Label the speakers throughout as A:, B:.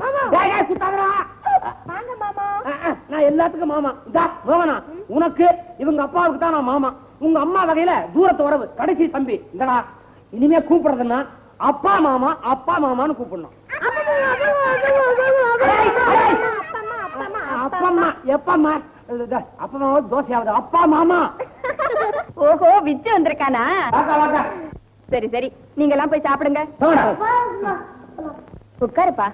A: மாமா
B: நான் எல்லாத்துக்கும் மாமா இதா மோகனா உனக்கு இவங்க அப்பாவுக்கு தான் நான் மாமா உங்க அம்மா வகையில தூரத்து உறவு கடைசி தம்பி இந்தடா இனிமே கூப்பிடுறதுன்னா அப்பா மாமா அப்பா மாமான்னு கூப்பிடணும் அப்பம்மா எப்பம்மா இது, அப்பம்மா தோசையாவது அப்பா மாமா.
A: ஓஹோ விச்சு வந்திருக்கானா? சரி சரி. நீங்க எல்லாம் போய் சாப்பிடுங்க.
B: போடா.
A: உட்காருப்பா.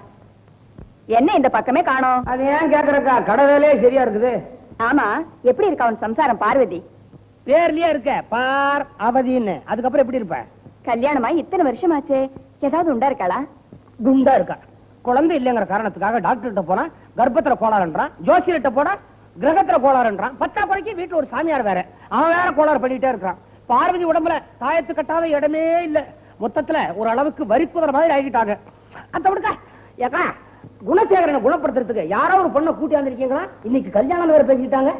A: என்ன இந்த பக்கமே காணோம்?
B: அது ஏன் கேக்குறக்கா? கடை வேலையே சரியா இருக்குது.
A: ஆமா. எப்படி இருக்கா உன் சம்சாரம் பார்வதி?
B: பேர்லயே இருக்க. பார் அவதின்னு. அதுக்கப்புறம் எப்படி இருப்ப?
A: கல்யாணமா இத்தனை வருஷம் ஆச்சே ஏதாவது உண்டா இருக்காளா?
B: குண்டா இருக்கா. குழந்தை இல்லைங்கிற காரணத்துக்காக டாக்டர்கிட்ட போனா கர்ப்பத்துல கோளாறுன்றான் ஜோசியர்கிட்ட போனா கிரகத்துல கோளாறுன்றான். பத்தா குறைக்கு வீட்டுல ஒரு சாமியார் வேற. அவன் வேற கோளாறு பண்ணிட்டே இருக்கான் பார்வதி உடம்புல தாயத்து கட்டாத இடமே இல்ல. மொத்தத்துல ஒரு அளவுக்கு வரி குதிரை மாதிரி ஆகிட்டாங்க. அந்த விடுக்க ஏக்கா குணசேகரனை குணப்படுத்துறதுக்கு யாரோ ஒரு பொண்ணை கூட்டி வந்திருக்கீங்களா? இன்னைக்கு கல்யாணம் வேற பேசிக்கிட்டாங்க.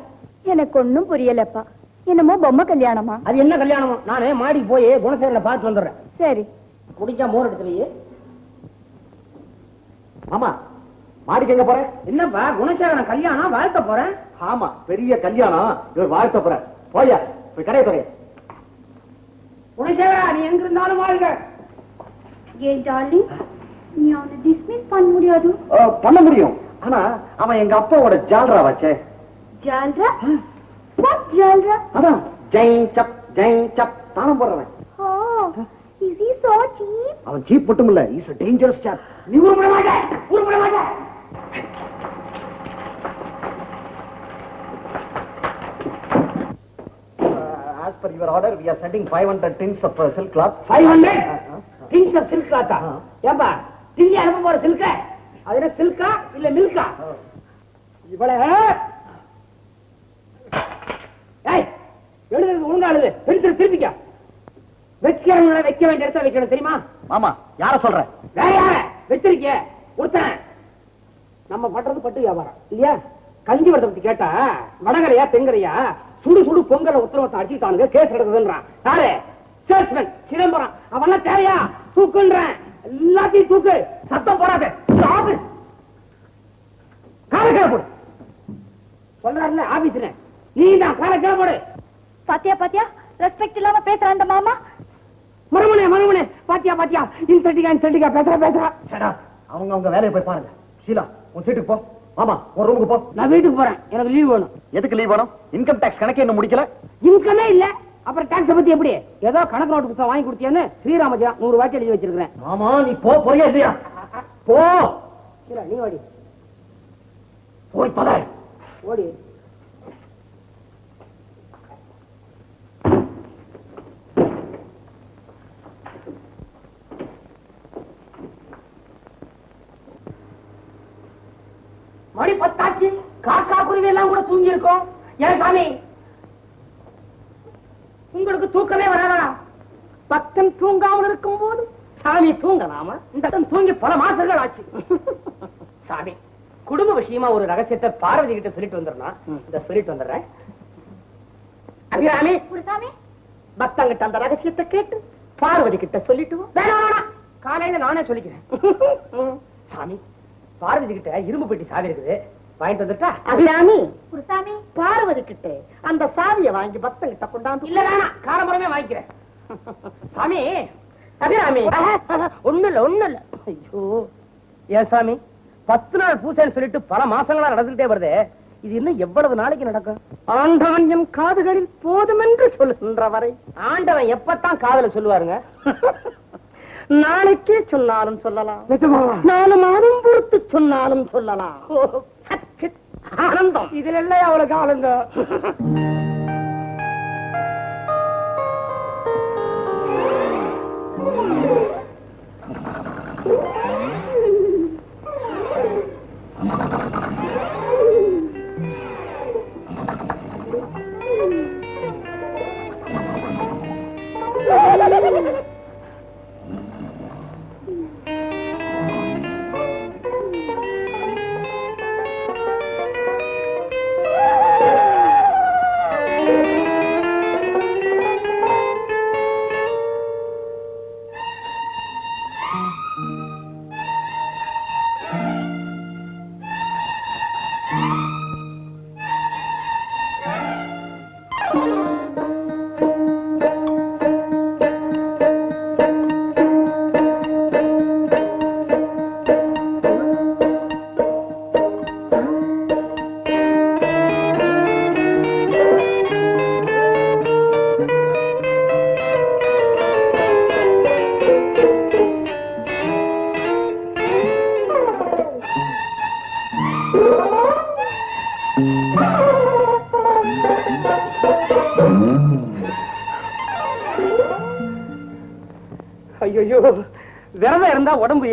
A: எனக்கு ஒண்ணும் புரியலப்பா. என்னமோ பொம்மை கல்யாணமா?
B: அது என்ன கல்யாணமோ? நானே மாடி போய் குணசேகரனை பார்த்து வந்துடுறேன்.
A: சரி.
B: குடிச்சா மோர் எடுத்து வை
C: ஆமா மாடிக்கு எங்க போறேன்
B: என்னப்பா குணசேகரன் கல்யாணம் வாழ்த்த போறேன்
C: ஆமா பெரிய கல்யாணம். இவர் வாழ்த்த போற. போயா போய் கடையை துறைய
B: குணசேகரா நீ எங்க இருந்தாலும் வாழ்க.
A: ஏன் டார்லிங் நீ அவனை டிஸ்மிஸ் பண்ண முடியாது.
C: பண்ண முடியும். ஆனா அவன் எங்க அப்பாவோட ஜால்ரா வச்சே.
A: ஜால்ரா? வாட் ஜால்ரா?
C: அதான் ஜெய் சப் ஜெய் சப் தானம் போடுறவன்.
A: Oh is he so cheap
C: அவன் சீப் மட்டும் இல்ல இஸ் a dangerous chap.
B: நீ உருப்பட மாட்ட உருப்பட மாட்ட
C: Uh, as per your order we are sending 500 tins of uh, silk cloth.
B: Five hundred things of silk ஆத்தா ஏப்பா திங்கி அனுப்ப போற சில்க? அது என்ன சில்கா இல்ல மில்கா? இவள! ஏய் எழுதுறது ஒழுங்கா எழுது. பென்சில் திருப்பிக்க. வைக்கிறவங்கள வைக்க வேண்டிய இடத்துல வைக்கணும் தெரியுமா?
C: மாமா யார சொல்ற?
B: வேற யார? வச்சிருக்கிய ஒருத்தன். நம்ம பண்றது பட்டு வியாபாரம் இல்லையா? கஞ்சி வரத பத்தி கேட்டா வடகரையா தெங்கரையா? சுடு சுடு பொங்கல உத்தரவத்தை அடிச்சுட்டானுங்க கேஸ் எடுக்குதுன்றான் யாரு? சேல்ஸ்மேன் சிதம்பரம். அவன் தேவையா? தூக்குன்றேன். எல்லாத்தையும் தூக்கு. சத்தம் போடாத. ஆபீஸ். காலக்கிழ போடு. சொல்றாருல ஆபீஸ்ல நீ தான் காலக்கிழ போடு.
A: பாத்தியா பாத்தியா? ரெஸ்பெக்ட் இல்லாம பேசுற அந்த மாமா.
B: மறுமனே மறுமனே பாத்தியா பாத்தியா? இன்சட்டிகா இன்சட்டிகா பேசுற பேசுறா.
C: சடா அவங்க அவங்க வேலையை போய் பாருங்க. ஷீலா உன் சீட்டுக்கு போ. மாமா உன் ரூமுக்கு போ.
B: நான் வீட்டுக்கு போறேன். எனக்கு லீவ் வேணும்.
C: எதுக்கு லீவ் வேணும்? இன்கம் டாக்ஸ் கணக்கே இன்னும் முடிக்கல.
B: இன்கமே இல்ல. அப்புறம் டாக்ஸ் பத்தி எப்படி? ஏதோ கணக்கு நோட்டு புத்தகம் வாங்கி கொடுத்தியான்னு ஸ்ரீராமஜா நூறு வாட்டி எழுதி வச்சிருக்கிறேன்.
C: மாமா நீ போ போறியா இல்லையா? போ.
B: நீ ஓடி.
C: போய் தொலை.
B: ஓடி. மணி பத்தாச்சு காக்கா குருவி எல்லாம் கூட தூங்கி இருக்கோம் ஏன் சாமி? உங்களுக்கு தூக்கமே வராதா? பக்தன் தூங்காமல் இருக்கும் போது சாமி தூங்கலாமா? இந்த தூங்கி பல மாசங்கள் ஆச்சு. சாமி குடும்ப விஷயமா ஒரு ரகசியத்தை பார்வதி கிட்ட சொல்லிட்டு வந்துடுறேன் இந்த சொல்லிட்டு வந்துடுறேன். அபிராமி
A: குருசாமி?
B: பக்தங்கிட்ட அந்த ரகசியத்தை கேட்டு பார்வதி கிட்ட சொல்லிட்டு வேணாம். காலையில நானே சொல்லிக்கிறேன். சாமி பார்வதி கிட்ட இரும்பு பெட்டி சாவி இருக்குது. வாங்கிட்டு வந்துட்டா? அபிராமி.
A: குருசாமி.
B: பார்வதி கிட்ட அந்த சாவியை வாங்கி பக்தங்கிட்ட கொண்டாந்து இல்ல வேணாம். காலமுறமே வாங்கிக்கிறேன். சாமி. அபிராமி. ஒண்ணு இல்ல ஒண்ணு இல்ல. ஐயோ. ஏன் சாமி? பத்து நாள் பூசைன்னு சொல்லிட்டு பல மாசங்களா நடந்துட்டே வருதே. இது இன்னும் எவ்வளவு நாளைக்கு நடக்கும்? ஆண்டவன் என் காதுகளில் போதும் என்று சொல்லுகின்ற வரை ஆண்டவன் எப்பத்தான் காதல சொல்லுவாருங்க? நாளைக்கே சொன்னாலும் சொல்லலாம். நாலு மாதம் சொன்னாலும் சொல்லலாம். ஆனந்தம். இதுல எல்லாம் அவளுக்கு ஆனந்தம்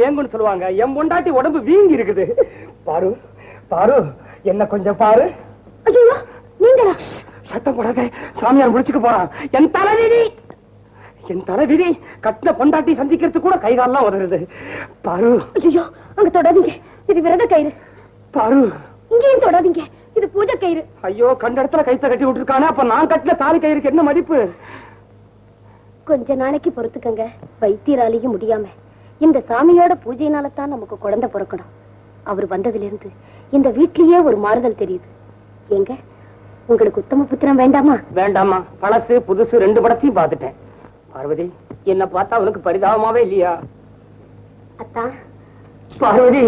B: ஏங்குன்னு சொல்லுவாங்க. என் பொண்டாட்டி உடம்பு வீங்கி இருக்குது. பாரு பாரு என்ன கொஞ்சம் பாரு.
A: ஐயோ நீங்களா?
B: சத்தம் போடாத. சாமியார் முடிச்சுக்க போறான். என் தலைவிதி! என் தலைவிதி கட்டின பொண்டாட்டி சந்திக்கிறதுக்கு கூட கை கால்லாம் உதறுது. பாரு.
A: ஐயோ அங்க தொடாதீங்க. இது விரத கயிறு.
B: பாரு.
A: இங்கேயும் தொடாதீங்க. இது பூஜை கயிறு.
B: ஐயோ கண்ட இடத்துல கைத்த கட்டி விட்டுருக்கானே? அப்ப நான் கட்டின தாலி கயிறுக்கு என்ன மதிப்பு?
A: கொஞ்ச நாளைக்கு பொறுத்துக்கங்க. வைத்தியராலையும் முடியாம. இந்த சாமியோட பூஜையினால தான் நமக்கு குழந்தை பிறக்கணும். அவர் வந்ததுல இருந்து இந்த வீட்லயே ஒரு மாறுதல் தெரியுது. ஏங்க உங்களுக்கு உத்தம புத்திரம் வேண்டாமா?
B: வேண்டாமா பழசு புதுசு ரெண்டு படத்தையும் பார்த்துட்டேன். பார்வதி என்ன பார்த்தா அவனுக்கு பரிதாபமாவே இல்லையா?
A: அத்தா.
B: பார்வதி.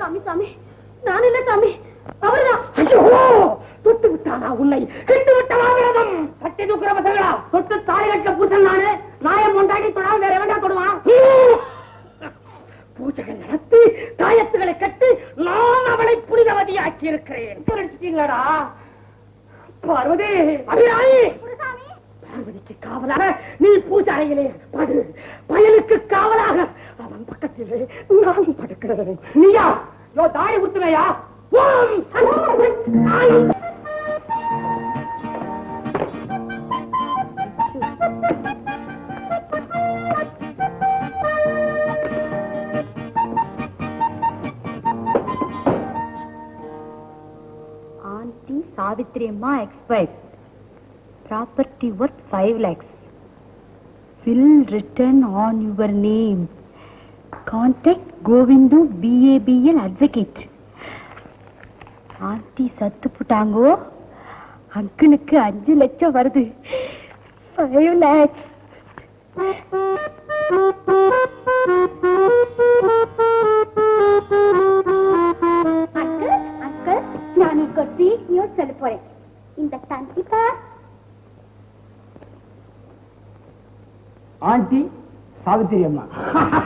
A: சாமி சாமி. நான் இல்ல சாமி. அவர்தான்.
B: ஐயோ தொட்டு விட்டானா உன்னை? கெட்டு விட்டவா விரதம் சட்டை தூக்குற பசங்களா? தொட்டு தாலி கட்ட பூசல் நானு. நாயம் கொண்டாடி தொடாம வேற வேண்டா தொடுவான்? பூஜைகள் நடத்தி தாயத்துகளை கட்டி நான் அவளை புனிதவதியாக்கி இருக்கிறேன் அடிச்சிட்டீங்களாடா பார்வதி! அபிராமி! பார்வதிக்கு காவலாக நீ பூஜை அறையிலே படு. பயலுக்கு காவலாக அவன் பக்கத்திலே நான் படுக்கிறேன். நீயா? யோ தாடி உத்துமையா? ஓம்! சரஸ்வதி ஆயி.
D: சாவித்ரி அம்மா expired property worth five lakhs will return on your name contact Govindu BA BL advocate aunty சத்து போட்டாங்கோ அங்கனுக்கு அஞ்சு லட்சம் வருது ஃபைவ் லேக்ஸ்
A: Thank you. ஒரு ஸ்வீட் நியூஸ் சொல்ல போறேன். இந்த தந்திப்பா
B: ஆண்டி சாவித்திரி அம்மா.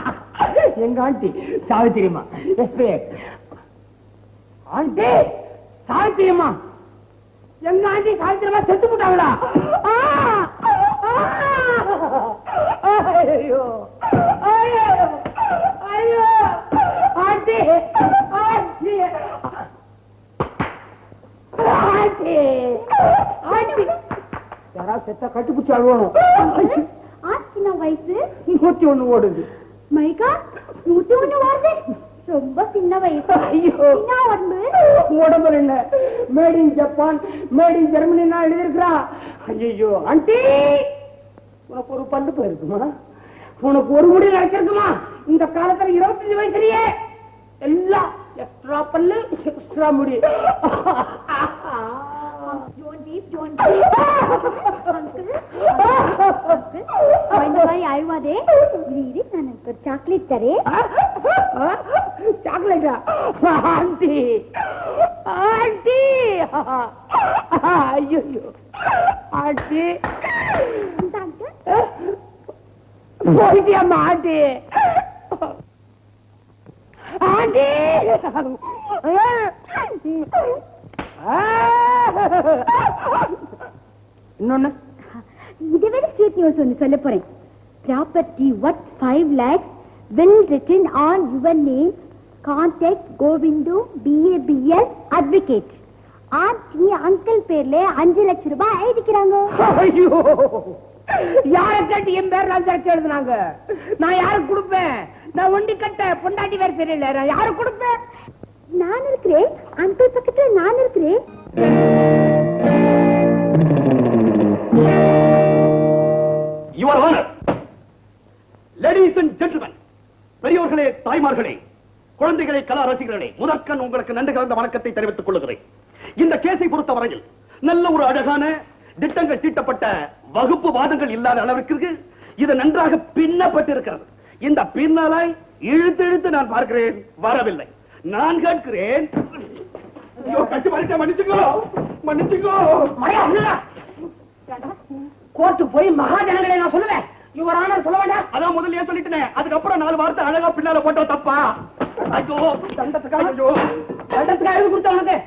B: எங்க ஆண்டி? சாவித்திரி அம்மா. எஸ்பி ஆண்டி சாவித்திரி அம்மா. எங்க ஆண்டி சாவித்திரி அம்மா செத்து போட்டாங்களா! ஐயோ! ஐயோ! ஐயோ! ஆண்டி ஆண்டி ஆண்டி யாராவது செத்தா கட்டுப்பிடிச்சு அழுவணும்?
A: ஆச்சின வயசு?
B: நூத்தி ஒண்ணு ஓடுது.
A: மைகா நூத்தி ஒண்ணு வருது ரொம்ப சின்ன வயசு.
B: ஐயோ.
A: உடம்பு.
B: உடம்புல இல்ல made in Japan made in Germany நான் எழுதிருக்கிறா ஐயோ ஆண்டி. உனக்கு ஒரு பல்லு போயிருக்குமா? உனக்கு ஒரு முடி கிடைச்சிருக்குமா? இந்த காலத்துல இருபத்தஞ்சு வயசுலயே எல்லாம் எக்ஸ்ட்ரா பல்லு எக்ஸ்ட்ரா முடி.
A: Don't weep, don't weep. Uncle, uncle, இந்த மாதிரி அழுவாதே இரு இரு நான் உனக்கு ஒரு சாக்லேட் தரேன்
B: சாக்லேட்டா ஆண்டி ஆண்டி ஐயோ ஆண்டி போயிட்டியம்மா ஆண்டி ஆண்டி இன்னொன்னு.
A: இதை ஸ்வீட் நியூஸ் ஒன்று சொல்ல போறேன். Property worth five lakhs will return on your name contact Govindu BA BL advocate aunty uncle பேர்ல அஞ்சு லட்சம் ரூபாய் எழுதிக்கிறாங்க
B: ஐயோ. யார கேட்டு என் பேர் நான் சேர்த்து எழுதுனாங்க? நான் யாருக்கு கொடுப்பேன்? நான் ஒண்டி கட்ட பொண்டாட்டி பேர் தெரியல. நான் யாருக்கு கொடுப்பேன்?
A: நான் இருக்கிறேன்? அங்கிள் பக்கத்துல நான் இருக்கிறேன்?
E: Your honour ladies and gentlemen பெரியோர்களே தாய்மார்களே குழந்தைகளை கலா ரசிகர்களே முதற்கண் உங்களுக்கு நன்றி கலந்த வணக்கத்தை தெரிவித்துக் கொள்கிறேன். இந்த கேஸை பொறுத்த வரையில் நல்ல ஒரு அழகான திட்டங்கள் தீட்டப்பட்ட வகுப்பு வாதங்கள் இல்லாத அளவிற்கு இது நன்றாக பின்னப்பட்டிருக்கிறது. இந்த பின்னலை இழுத்து இழுத்து நான் பார்க்கிறேன். வரவில்லை. நான் கேட்கிறேன். ஐயோ, கட்டி மறிக்க மன்னிச்சுக்கோ. மன்னிச்சுக்கோ.
B: கோர்ட்டு போய் மகாஜனங்களை நான் சொல்லுவேன். சொல்ல வேண்டாம்.
E: அதான் முதல்லயே சொல்லிட்டேனே. அதுக்கப்புறம் நாலு வார்த்தை அழகா பின்னால போட்டா தப்பா? ஐயோ தண்டத்துக்காக ஐயோ.
B: வருடத்துக்கு எழுதி கொடுத்த உனக்கு?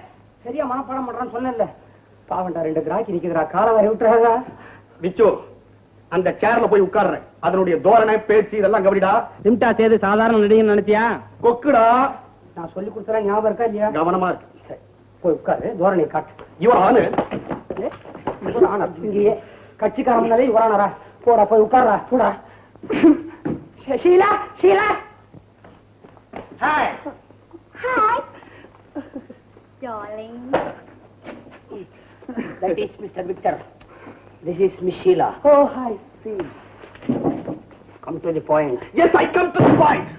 B: சரியா மனப்பாடம் பண்றான்னு சொன்னேன்ல. பாவண்டா ரெண்டு கிராக்கி நிக்குதுடா. காலை வரை விட்டுறாங்க
E: விச்சு அந்த சேர்ல போய் உட்கார்றேன். அதனுடைய தோரணை பேச்சு இதெல்லாம் கபடிடா
B: சிம்டா சேது சாதாரண நடிகை நினைச்சியா?
E: கொக்குடா.
B: நான் சொல்லி கொடுத்தா ஞாபகம் இருக்கா இல்லையா
E: கவனமா இருக்கு
B: போய் உட்காரு தோரணை காட்டு
E: இவர் ஆனு?
B: இங்கேயே கட்சிக்காரன் இவரானரா போடா போய் உட்கார்றா போடா Sheela Sheela hi
D: Hi. Darling.
B: That is Mr. Victor. This is Miss Sheila.
D: Oh, hi.
B: Come to the point.
E: Yes I come to the point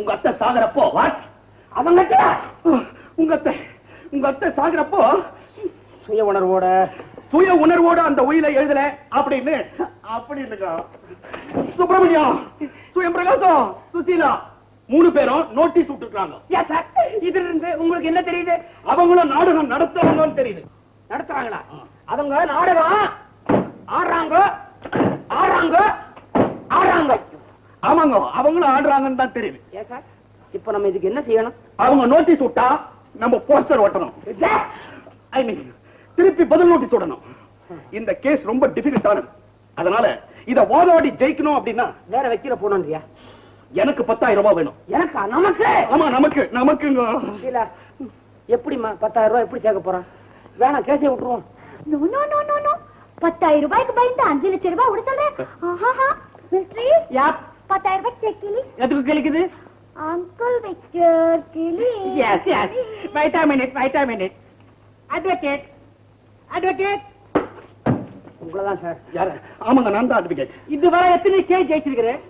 E: உங்க அத்தை சாகறப்போ வாட்
B: அவங்க
E: உங்க அத்தை உங்க அத்தை சாகறப்போ
B: சுய உணர்வோட.
E: சுய உணர்வோட அந்த உயிரை எழுதல அப்படின்னு அப்படின்னு சுப்பிரமணியம் சுயம் பிரகாசம் சுசீலா மூணு பேரும் நோட்டீஸ் விட்டுருக்காங்க.
B: இதுல இருந்து உங்களுக்கு என்ன தெரியுது?
E: அவங்களும் நாடகம் நடத்துறவங்கன்னு தெரியுது.
B: நடத்துறாங்களா? அவங்க நாடகம் ஆடுறாங்க ஆடுறாங்க ஆடுறாங்க.
E: ஆமாங்க அவங்களும் ஆடுறாங்கன்னு தான் தெரியுது.
B: இப்ப நம்ம இதுக்கு என்ன செய்யணும்?
E: அவங்க நோட்டீஸ் விட்டா நம்ம போஸ்டர் ஒட்டணும். ஐ மீன் திருப்பி பதில் நோட்டீஸ் விடணும். இந்த கேஸ் ரொம்ப டிஃபிகல்ட்டானது அதனால இத வாதாடி ஜெயிக்கணும் அப்படின்னா
B: வேற வைக்கிற போனோம்ன்றியா
E: எனக்கு பத்தாயிரம் ரூபாய் வேணும்.
B: எனக்கா? நமக்கு?
E: ஆமா நமக்கு நமக்குங்க.
B: ஷீலா எப்படிம்மா பத்தாயிரம் ரூபாய் எப்படி சேர்க்க போறான் வேணாம் கேசே விட்டுருவோம்.
D: No, no, no, no, no. பத்தாயிரம் ரூபாய்க்கு பயந்து அஞ்சு லட்சம் ரூபாய் விட சொல்றேன். ஆஹாஹா. மிஸ்ட்ரி
B: யா
D: பத்தாயிரம் ரூபாய் செக் கிளி
B: எதுக்கு கிளிக்குது?
D: அங்கிள் விக்டர் கிளி.
B: Yes yes wait a minute wait a minute. Advocate advocate உங்களதான் sir
E: யாரு? ஆமாங்க நான் தான் அட்வொகேட்
B: இதுவரை எத்தனை கேஸ் ஜெயிச்சிருக்கிறேன்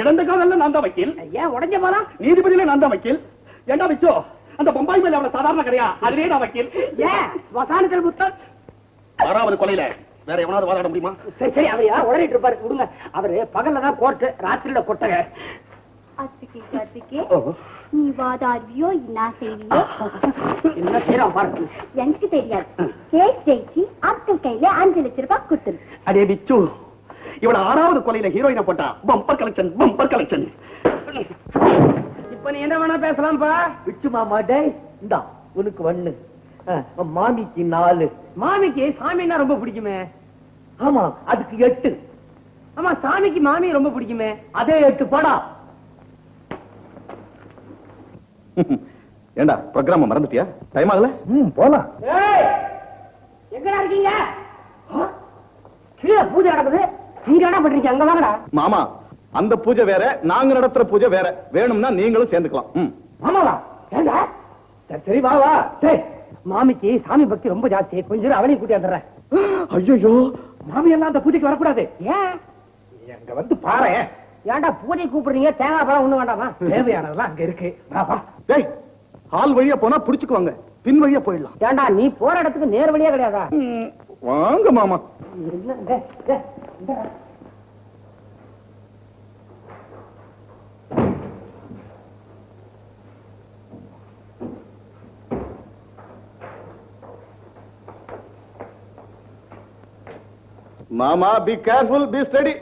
E: இழந்த காதல்ல நான் தான் வக்கீல்.
B: ஏன் உடஞ்ச போலாம்.
E: நீதிபதியில நான் தான் வக்கீல். ஏண்டா வச்சோ அந்த பம்பாய் மேல அவ்வளவு சாதாரண கிடையா? அதுவே நான் வக்கீல்.
B: ஏன் வசானத்தில் புத்தர்.
E: ஆறாவது கொலையில. வேற எவனாவது வாதாட முடியுமா?
B: சரி சரி அவர் யார் உடனே இருப்பாரு. விடுங்க. அவரு பகல்ல தான் கோர்ட்டு ராத்திரியில கொட்டக.
D: அத்துக்கு அத்துக்கு நீ வாதாடுவியோ என்ன செய்வியோ?
B: என்ன
D: எனக்கு தெரியாது. கேஸ் ஜெயிச்சு அங்கிள் கையில அஞ்சு லட்சம் ரூபாய் கொடுத்துரு.
E: அடே பிச்சு. இவள ஆறாவது கொலையில ஹீரோயினை போட்டா. பம்பர் கலெக்ஷன் பம்பர் கலெக்ஷன்
B: இப்ப நீ என்ன வேணா பேசலாம்ப்பா.
F: விச்சு மாமா டேய் இந்தா உனக்கு அஹ், மாமிக்கு நாலு.
B: மாமிக்கு சாமின்னா ரொம்ப பிடிக்குமே.
F: ஆமா அதுக்கு எட்டு.
B: ஆமா சாமிக்கு மாமி ரொம்ப பிடிக்குமே.
F: அதே எட்டு படா.
E: ஏண்டா ப்ரோக்ராம் மறந்துட்டியா? டைம் ஆகல?
F: ம் போலாம்.
B: ஏய் எங்கடா இருக்கீங்க? கீழே பூஜை நடக்குது. நீங்க என்ன பண்றீங்க? அங்க வாங்கடா.
E: மாமா அந்த பூஜை வேற நாங்க நடத்துற பூஜை வேற. வேணும்னா நீங்களும் சேர்ந்துக்கலாம். ம்.
B: ஆமாவா ஏண்டா? சரி சரி வா வா. சரி மாமிக்கு சாமி பக்தி ரொம்ப ஜாஸ்தி. கொஞ்ச நேரம் அவளையும் கூட்டி வந்துடுறேன்.
E: ஐயோ
B: மாமி எல்லாம் அந்த பூஜைக்கு வரக்கூடாது. ஏன்?
F: எங்க வந்து பாரு.
B: ஏன்டா பூஜை கூப்பிடுறீங்க? தேங்காய் பழம் ஒண்ணு வேண்டாமா?
F: தேவையானதெல்லாம் அங்க இருக்கு.
E: டேய் ஹால் வழியா போனா புடிச்சுக்குவாங்க. பின் வழியா போயிடலாம்.
B: ஏன்டா நீ போற இடத்துக்கு நேர் வழியே கிடையாதா?
E: வாங்க மாமா. மாமா பி கேர்ஃபுல் பி ஸ்டடி.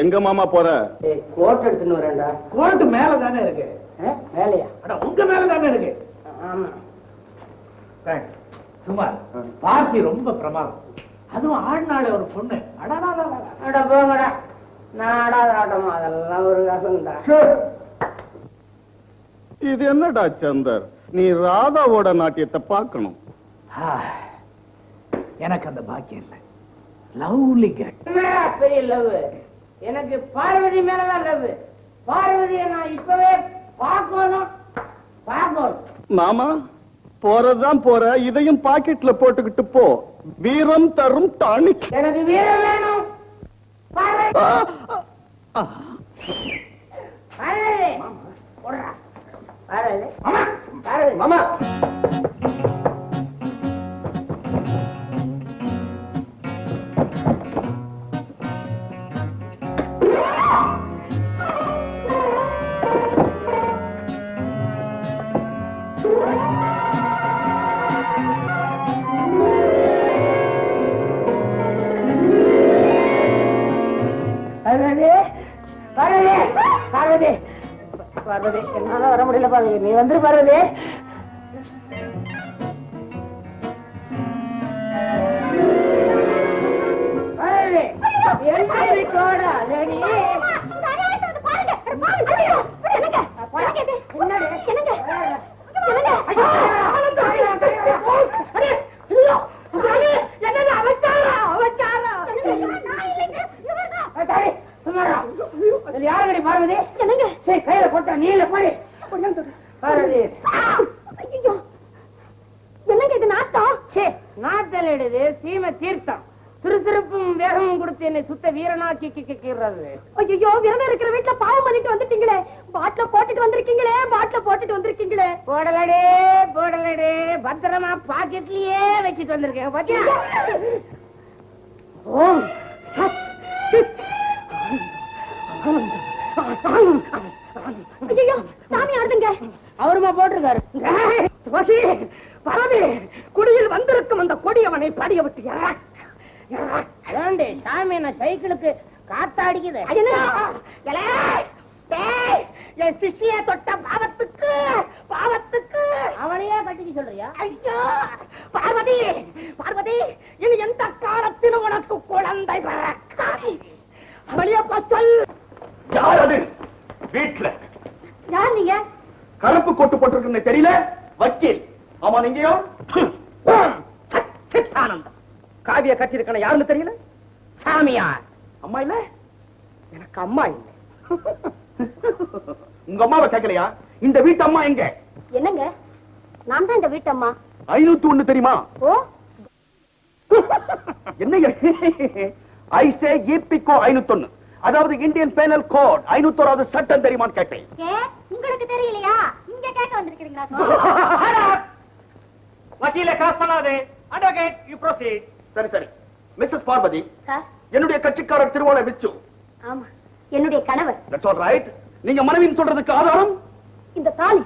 E: எங்க மாமா போற?
B: கோட் எடுத்துன்னு வரேன்டா.
F: கோர்ட்டு மேல தானே இருக்கு.
B: ஆ, வேலையா
F: அட உங்க மேல தானே இருக்கு
B: ஆமா.
F: தேங்க்ஸ். சுமார் பார்ட்டி ரொம்ப பிரமாதம். அதுவும் ஆழ்நாள ஒரு பொண்ணு.
B: அட போங்கடா. அதெல்லாம் ஒரு
E: இது என்னடா சந்தர்? நீ ராதாவோட நாட்டியத்தை பார்க்கணும்.
F: எனக்கு அந்த பாக்கியம் இல்லை. லவ்லி கேட்
B: பெரிய லவ் எனக்கு பார்வதி மேலதான் லவ் பார்வதியை நான் இப்பவே பார்க்கணும். பார்க்கணும்.
E: மாமா போறதுதான் போற. இதையும் பாக்கெட்ல போட்டுக்கிட்டு போ. வீரம் தரும் டானிக்.
B: எனக்கு வீரம் வேணும். மாமா.
E: மாமா.
B: பார்வதி என்னால வர முடியல பார்வதி நீ வந்துரு பார்வதி பார்வதி, என்ன சரி, கையில போட்டா நீல போய்
A: என்னங்க இது நாட்டம்
B: சே நாத்தலிடுது சீம தீர்த்தம். சுறுசுறுப்பும் வேகமும் கொடுத்து என்னை சுத்த வீரனாக்கி கிக்கிறது
A: ஐயோ விரதம் இருக்கிற வீட்டுல பாவம் பண்ணிட்டு வந்துட்டீங்களே. பாட்டில போட்டுட்டு வந்திருக்கீங்களே பாட்டில போட்டுட்டு வந்திருக்கீங்களே.
B: போடலடே போடலடே பத்திரமா பாக்கெட்லயே வச்சுட்டு வந்திருக்கேன் பாத்தியா? ஓம். சத் சித்
A: ஐயோ சாமி ஆடுதுங்க
B: அவருமா போட்டிருக்காரு. பரவி குடியில் வந்திருக்கும் அந்த கொடியவனை படிய விட்டு. ஏண்டி சாமி என்ன சைக்கிளுக்கு காத்தாடிக்குது என் சிஷிய தொட்ட பாவத்துக்கு பாவத்துக்கு. அவனையே கட்டிக்க சொல்றியா? ஐயோ பார்வதி பார்வதி இனி எந்த காலத்திலும் உனக்கு குழந்தை அவளையே சொல்.
E: யார் அது? வீட்டுல
A: யார் நீங்க?
E: கருப்பு கோட்டு போட்டிருக்குன்னு தெரியல? வக்கீல். ஆமா நீங்கயோ?
B: காவிய கட்டிருக்கணும் யாருன்னு தெரியல? சாமியார்.
E: அம்மா இல்ல?
B: எனக்கு அம்மா இல்லை.
E: உங்க அம்மாவை கேட்கலையா இந்த வீட்டு அம்மா எங்க?
A: என்னங்க? நான் தான் இந்த வீட்டம்மா
E: ஐநூத்தி ஒண்ணு தெரியுமா?
A: ஓ.
E: என்ன ஐசே ஈபிகோ ஐநூத்தொன்னு. அதாவது இந்தியன் பேனல் கோட் ஐநூத்தோராவது சட்டம் தெரியுமான்னு கேட்டேன்.
A: உங்களுக்கு தெரியலையா? இங்க கேட்க வந்திருக்கீங்களா
E: வக்கீல காஸ் பண்ணாதே. அட்வொகேட் யூ ப்ரோசீட் சரி சரி. மிஸ்ஸஸ் பார்வதி என்னுடைய கட்சிக்காரர் திருவாளை விச்சு
A: ஆமா. என்னுடைய கணவர்.
E: தட்ஸ் ஆல் ரைட் நீங்க மனைவின்னு சொல்றதுக்கு ஆதாரம்?
A: இந்த தாலி.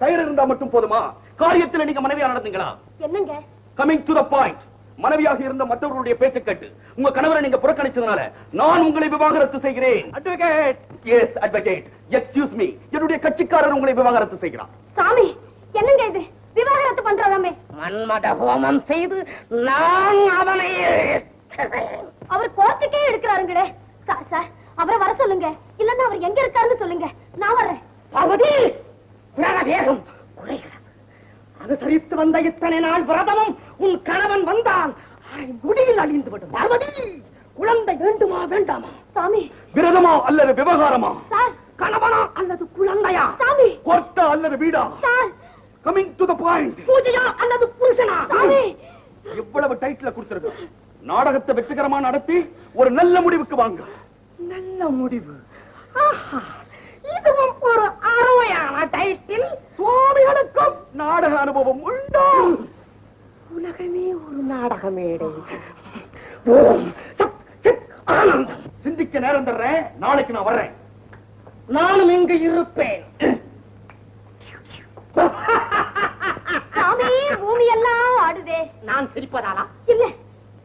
E: கயிறு இருந்தா மட்டும் போதுமா? காரியத்துல நீங்க மனைவியா நடந்தீங்களா?
A: என்னங்க?
E: கமிங் டு த பாயிண்ட் மனைவியாக இருந்த மற்றவர்களுடைய பேச்சு கேட்டு உங்க கணவரை நீங்க புறக்கணிச்சதுனால நான் உங்களை விவாகரத்து செய்கிறேன். Advocate yes advocate excuse me என்னுடைய கட்சிக்காரர் உங்களை விவாகரத்து செய்கிறார்.
A: சாமி என்னங்க இது? விவாகரத்து பண்றாமே
B: மன்மத ஹோமம் செய்து நான் அவனை
A: அவர் கோர்ட்டுக்கே எடுக்கிறாருங்களே. சார் சார் அவரை வர சொல்லுங்க. இல்லன்னா அவர் எங்க இருக்காருன்னு சொல்லுங்க. நான்
B: பிறக வேகம் அனுசரித்து வந்த இத்தனை நாள் விரதமும் உன் கணவன் வந்தால் முடியில் அழிந்து விடும் பார்வதி குழந்தை வேண்டுமா வேண்டாமா?
A: சாமி.
E: விரதமா அல்லது விவகாரமா?
B: கணவனா அல்லது குழந்தையா?
A: சாமி.
E: கொர்த்தா அல்லது வீடா? கமிங் டு த பாயிண்ட்
B: பூஜையா அல்லது புருஷனா?
A: சாமி.
E: இவ்வளவு டைட்டில் கொடுத்திருக்கு நாடகத்தை வெற்றிகரமா நடத்தி ஒரு நல்ல முடிவுக்கு வாங்க.
B: நல்ல முடிவு. இதுவும் ஒரு அருமையான டைட்டில்
E: சுவாமிகளுக்கும் நாடக அனுபவம் உண்டா?
B: உலகமே ஒரு நாடக மேடை
E: சிந்திக்க நேரம் தர்றேன். நாளைக்கு நான் வர்றேன்.
B: நானும் இங்கு இருப்பேன்.
A: பூமி எல்லாம் ஆடுதே.
B: நான் சிரிப்பதாலா?
A: இல்ல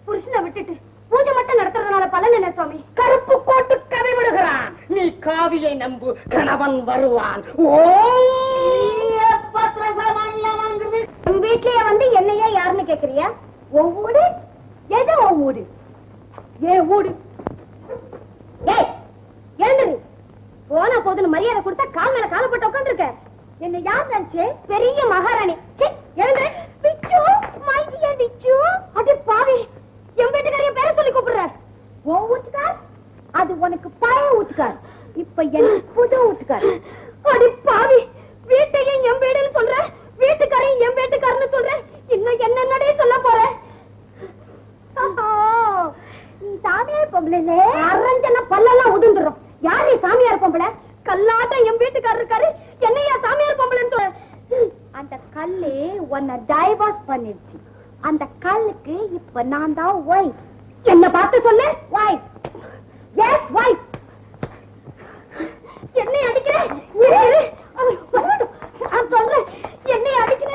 A: புருஷனை விட்டுட்டு பூஜை மட்டும் நடத்துறதுனால பலன் என்ன சுவாமி
B: கருப்பு கோட்டு கதை விடுகிறான். நீ காவியை நம்பு கணவன் வருவான். ஓ!
A: உன் வீட்லயே வந்து என்னையே யாருன்னு கேக்குறியா? உன் வீடு எது உன் வீடு ஏ வீடு ஏய் எழுந்துரு போன போதுன்னு மரியாதை கொடுத்தா கால் மேல கால போட்டு உட்காந்துருக்க என்ன யார் நினைச்சு? பெரிய மகாராணி. ச்சீ, எழுந்துரு விச்சு மை டியர் பாவி. என் வீட்டுக்காரைய சொல்லி கூப்பிடுற உன் வீட்டுக்கார் அது உனக்கு பழைய வீட்டுக்கார் இப்ப எனக்கு புது வீட்டுக்கார் அடி பாவி. வீட்டையும் என் வீடுன்னு சொல்ற வீட்டுக்காரையும் என் வீட்டுக்காரன்னு சொல்றேன் இன்னும் என்னென்னடே சொல்ல போற? நீ சாமியார் பொம்பளே அரஞ்சன பல்லெல்லாம் உதிர்ந்துடும் யார் நீ சாமியார் பொம்பளை? கல்லாட்டம் என் வீட்டுக்காரர் இருக்காரு. என்னையா சாமியார் பொம்பளைன்னு சொல்ற அந்த கல்லு உன்னை டைவர்ஸ் பண்ணிடுச்சு. அந்த கல்லுக்கு இப்ப நான் தான் ஒய்ஃப் என்ன பார்த்து சொல்லு. ஒய்ஃப் எஸ் ஒய்ஃப் என்னை அடிக்கிற இரு, இரு. அவர் வரட்டும். நான் சொல்றேன் என்னை அடிக்கிற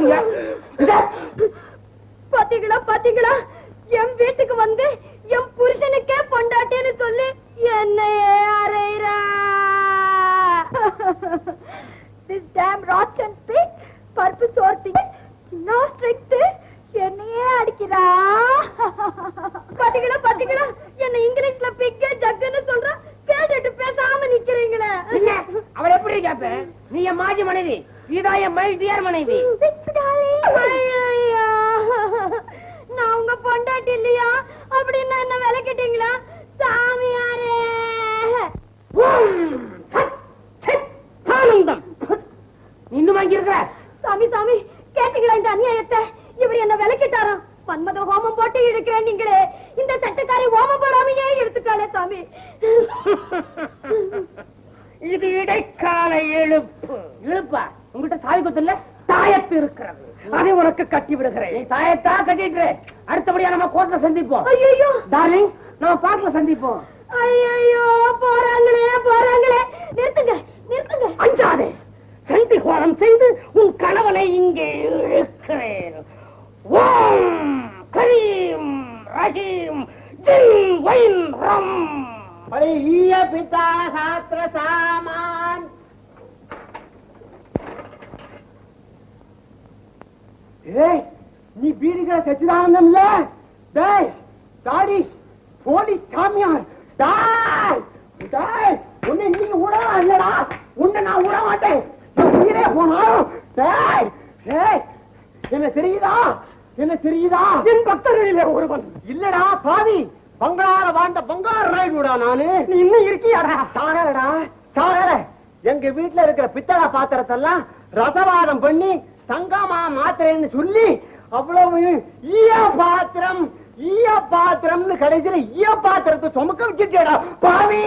B: பாருங்க
A: பாத்தீங்களா? பாத்தீங்களா என் வீட்டுக்கு வந்து என் புருஷனுக்கே பொண்டாட்டின்னு சொல்லி என்னையே அறையிறா This damn rotten pig, பருப்பு சோர்த்தி நோ ஸ்ட்ரிக்ட் என்னையே அடிக்கிறா பாத்தீங்களா பாத்தீங்களா என்ன இங்கிலீஷ்ல பிக்க ஜக்குன்னு சொல்ற கேட்டுட்டு பேசாம நிக்கிறீங்களே
B: என்ன அவளை எப்படி கேப்பேன் நீ என் மாஜி மனைவி இதான் என் மை டியர் மனைவி
A: ஐயையோ. நான் உங்க பொண்டாட்டி இல்லையா அப்படின்னா என்ன விளக்கிட்டீங்களா சாமியாரே
B: உம், சட், சட், ஆனந்தம் நீ இன்னும் வாங்கி இருக்கிற
A: சாமி சாமி கேட்டீங்களா இந்த அநியாயத்தை? இவர் என்ன விளக்கிட்டாராம். மன்மத ஹோமம் போட்டு நீங்களே. இந்த சட்டக்காரி ஹோமம் போடாமையே எடுத்துட்டாளே சாமி.
B: இது இடைக்கால இழுப்பு இழுப்பா. உங்ககிட்ட சாவி குத்துல தாயத்து இருக்கிறது. அதை உனக்கு கட்டி விடுகிறேன். நீ தாயத்தா கட்டிட்டு அடுத்தபடியா நம்ம கோர்ட்ல சந்திப்போம்.
A: ஐயோ
B: டார்லிங் நம்ம சந்திப்போம்.
A: ஐயோ போறாங்களே போறாங்களே. நிறுத்துங்க நிறுத்துங்க.
B: அஞ்சாதே. சண்டி கோலம் செய்து உன் கணவனை இங்கே இழுக்கிறேன். ஓம்! கரீம்! ரஹீம்! ஜின் வைன்! ரம்! ஈய பித்தான சாஸ்திர சாமான். ஏய் நீ பீடிக்கிற சச்சிதானந்தம் இல்ல டேய் தாடி போலி சாமியார். டாய் டாய் உன்னை நீ விடவா இல்லடா? உன்னை நான் விட மாட்டேன் உயிரே போனாலும் என்ன தெரியுதா? என்ன தெரியுதா? என் பக்தர்களிலே ஒருவன். இல்லடா பாவி பங்களால வாழ்ந்த பங்கார ராய்டா நானு. நீ இன்னும் இருக்கியாடா? சாகலடா சாகல எங்க வீட்டுல இருக்கிற பித்தளை பாத்திரத்தெல்லாம் ரசவாதம் பண்ணி தங்கமா மாத்திரன்னு சொல்லி அவ்வளவு ஈய பாத்திரம் ஈய பாத்திரம்னு கடைசியில ஈய பாத்திரத்தை சுமக்க வச்சுட்டேடா பாவி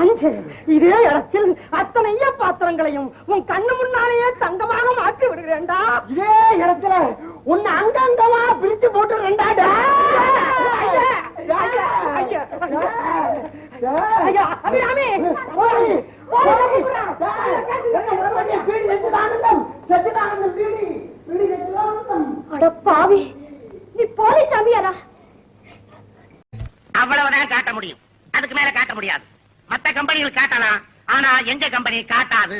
B: அஞ்சே இதே இடத்தில் அத்தனை பாத்திரங்களையும் உன் கண்ணு முன்னாலேயே தங்கமாக மாற்றி விடுகிறேன்டா. இதே இடத்துல உன்னை அங்கங்கமா பிரிச்சு போட்டு ரெண்டாடா அபிராமி
A: பாவி நீ போலி சாமியாரா
G: அவ்வளவுதான் காட்ட முடியும். அதுக்கு மேல காட்ட முடியாது. மத்த கம்பெனிகள் காட்டலாம். ஆனா எங்க கம்பெனி காட்டாது.